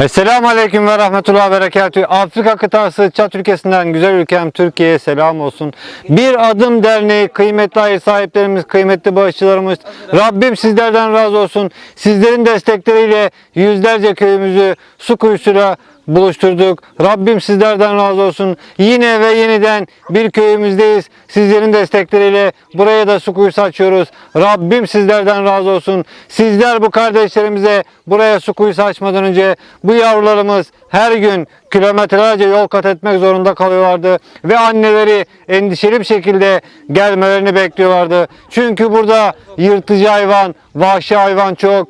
Esselamu Aleyküm ve Rahmetullah ve Berekatü. Afrika kıtası Çat ülkesinden güzel ülkem Türkiye'ye selam olsun. Bir Adım Derneği kıymetli hayır sahiplerimiz, kıymetli bağışçılarımız. Rabbim sizlerden razı olsun. Sizlerin destekleriyle yüzlerce köyümüzü su kuyusuyla buluşturduk. Rabbim sizlerden razı olsun. Yine ve yeniden bir köyümüzdeyiz. Sizlerin destekleriyle buraya da su kuyusu açıyoruz. Rabbim sizlerden razı olsun. Sizler bu kardeşlerimize buraya su kuyusu açmadan önce bu yavrularımız her gün kilometrelerce yol kat etmek zorunda kalıyorlardı. Ve anneleri endişeli bir şekilde gelmelerini bekliyorlardı. Çünkü burada yırtıcı hayvan, vahşi hayvan çok.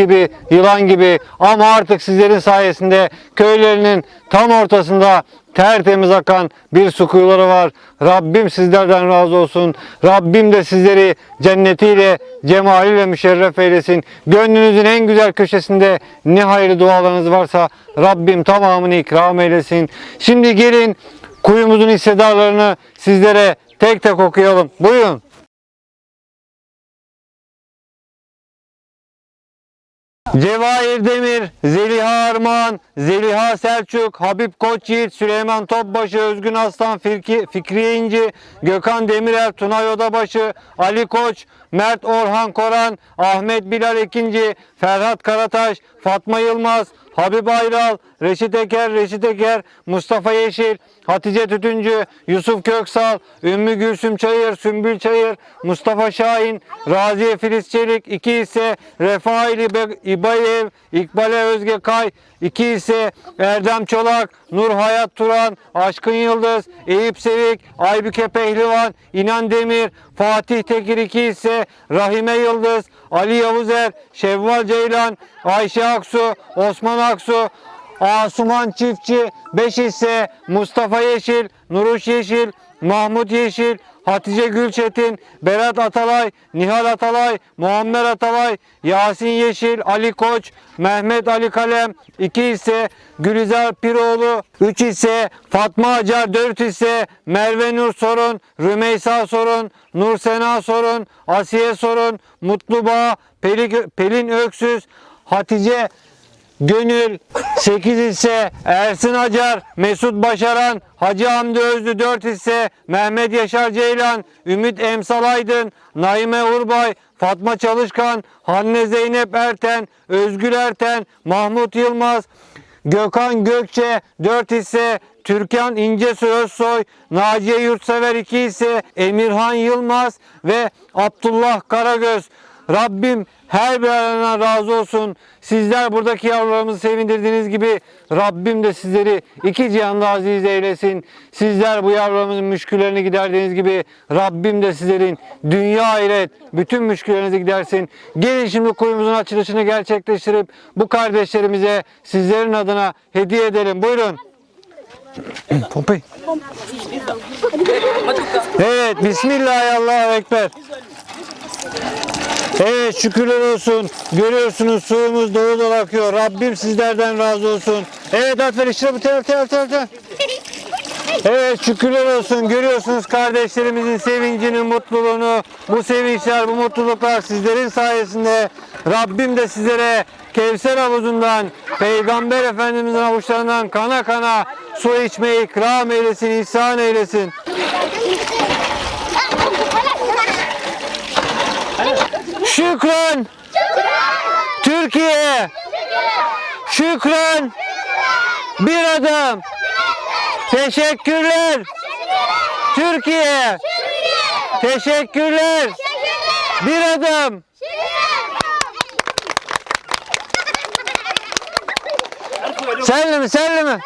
Gibi, yılan gibi ama artık sizlerin sayesinde köylerinin tam ortasında tertemiz akan bir su kuyuları var. Rabbim sizlerden razı olsun. Rabbim de sizleri cennetiyle, cemaliyle müşerref eylesin. Gönlünüzün en güzel köşesinde ne hayırlı dualarınız varsa Rabbim tamamını ikram eylesin. Şimdi gelin kuyumuzun hissedarlarını sizlere tek tek okuyalım. Buyurun. Cevahir Demir, Zeliha Armağan, Zeliha Selçuk, Habib Koçyiğit, Süleyman Topbaşı, Özgün Aslan, Fikri, Fikriye İnci, Gökhan Demirel, Tunay Odabaşı, Ali Koç, Mert Orhan Koran, Ahmet Bilal Ekinci, Ferhat Karataş, Fatma Yılmaz, Habib Ayral, Reşit Eker, Reşit Eker, Mustafa Yeşil, Hatice Tütüncü, Yusuf Köksal, Ümmü Gülsüm Çayır, Sümbül Çayır, Mustafa Şahin, Raziye Filiz Çelik, iki ise Refail İbayev, İkbale Özge Kay, iki ise Erdem Çolak, Nur Hayat Turan, Aşkın Yıldız, Eyüp Sevik, Aybüke Pehlivan, İnan Demir, Fatih Tekir iki ise Rahime Yıldız, Ali Yavuzer, Şevval Ceylan, Ayşe Aksu, Osman Aksu, Asuman Çiftçi, 5 ise Mustafa Yeşil, Nuruş Yeşil, Mahmut Yeşil, Hatice Gülçetin, Berat Atalay, Nihal Atalay, Muammer Atalay, Yasin Yeşil, Ali Koç, Mehmet Ali Kalem, 2 ise Gülizar Piroğlu, 3 ise Fatma Acar, 4 ise Merve Nur Sorun, Rümeysa Sorun, Nur Sena Sorun, Asiye Sorun, Mutlu Bağ, Peli- Pelin Öksüz, Hatice Gönül 8 ise Ersin Acar, Mesut Başaran, Hacı Hamdi Özlü 4 ise Mehmet Yaşar Ceylan, Ümit Emsal Aydın, Naime Urbay, Fatma Çalışkan, Hanne Zeynep Erten, Özgür Erten, Mahmut Yılmaz, Gökhan Gökçe 4 ise Türkan İncesu Özsoy, Naciye Yurtsever 2 ise Emirhan Yılmaz ve Abdullah Karagöz. Rabbim her birine razı olsun. Sizler buradaki yavrularımızı sevindirdiğiniz gibi Rabbim de sizleri iki cihanda aziz eylesin. Sizler bu yavrularımızın müşküllerini giderdiğiniz gibi Rabbim de sizlerin dünya ahiret bütün müşküllerinizi gidersin. Gelin şimdi kuyumuzun açılışını gerçekleştirip bu kardeşlerimize sizlerin adına hediye edelim. Buyurun. Pompey. Evet, Bismillah, Allahu Ekber. Evet şükürler olsun. Görüyorsunuz suyumuz dolu dolu akıyor. Rabbim sizlerden razı olsun. Evet aferin bu tel tel tel tel. Evet şükürler olsun. Görüyorsunuz kardeşlerimizin sevincini, mutluluğunu. Bu sevinçler, bu mutluluklar sizlerin sayesinde. Rabbim de sizlere Kevser havuzundan, Peygamber Efendimizin avuçlarından kana kana su içmeyi ikram eylesin, ihsan eylesin. Şükran. Türkiye. Şükran. Bir adım. Teşekkürler. Türkiye. Teşekkürler. Bir adım. Senle mi? Senle mi?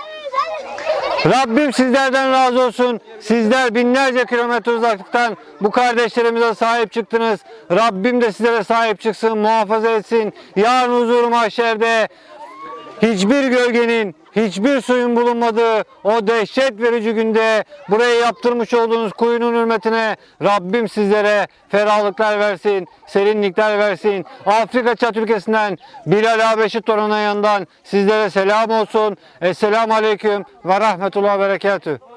Rabbim sizlerden razı olsun. Sizler binlerce kilometre uzaklıktan bu kardeşlerimize sahip çıktınız. Rabbim de sizlere sahip çıksın, muhafaza etsin. Yarın huzur mahşerde hiçbir gölgenin, hiçbir suyun bulunmadığı o dehşet verici günde buraya yaptırmış olduğunuz kuyunun hürmetine Rabbim sizlere ferahlıklar versin, serinlikler versin. Afrika Çat ülkesinden Bilal Habeşi torunun yanından sizlere selam olsun. Esselamu Aleyküm ve Rahmetullah ve Berekatüh.